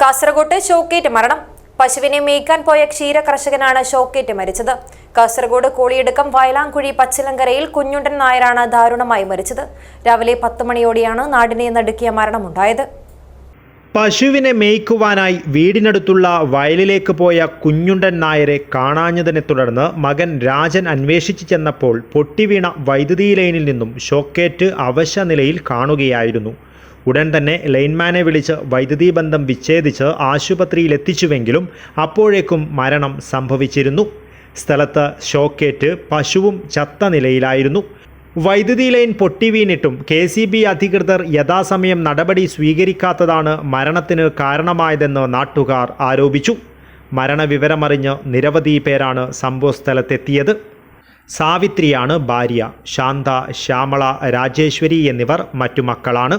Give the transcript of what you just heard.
കാസർഗോട്ട് ഷോക്കേറ്റ് മരണം. പശുവിനെ മേയ്ക്കാൻ പോയ ക്ഷീര കർഷകനാണ് ഷോക്കേറ്റ് മരിച്ചത്. കാസർഗോഡ് കോളിയടുക്കം വയലാംകുഴി പച്ചിലങ്കരയിൽ കുഞ്ഞുണ്ടൻ നായരാണ് ദാരുണമായി മരിച്ചത്. രാവിലെ പത്ത് മണിയോടെയാണ് നാടിനെ നടുക്കിയ മരണമുണ്ടായത്. പശുവിനെ മേയ്ക്കുവാനായി വീടിനടുത്തുള്ള വയലിലേക്ക് പോയ കുഞ്ഞുണ്ടൻ നായരെ കാണാഞ്ഞതിനെ തുടർന്ന് മകൻ രാജൻ അന്വേഷിച്ചു ചെന്നപ്പോൾ പൊട്ടിവീണ വൈദ്യുതി ലൈനിൽ നിന്നും ഷോക്കേറ്റ് അവശ നിലയിൽ കാണുകയായിരുന്നു. ഉടൻ തന്നെ ലൈൻമാനെ വിളിച്ച് വൈദ്യുതി ബന്ധം വിച്ഛേദിച്ച് ആശുപത്രിയിലെത്തിച്ചുവെങ്കിലും അപ്പോഴേക്കും മരണം സംഭവിച്ചിരുന്നു. സ്ഥലത്ത് ഷോക്കേറ്റ് പശുവും ചത്ത നിലയിലായിരുന്നു. വൈദ്യുതി ലൈൻ പൊട്ടിവീണിട്ടും കെ സി ബി അധികൃതർ യഥാസമയം നടപടി സ്വീകരിക്കാത്തതാണ് മരണത്തിന് കാരണമായതെന്ന് നാട്ടുകാർ ആരോപിച്ചു. മരണവിവരമറിഞ്ഞ് നിരവധി പേരാണ് സംഭവസ്ഥലത്തെത്തിയത്. സാവിത്രിയാണ് ഭാര്യ. ശാന്ത ശ്യാമള രാജേശ്വരി എന്നിവർ മറ്റു മക്കളാണ്.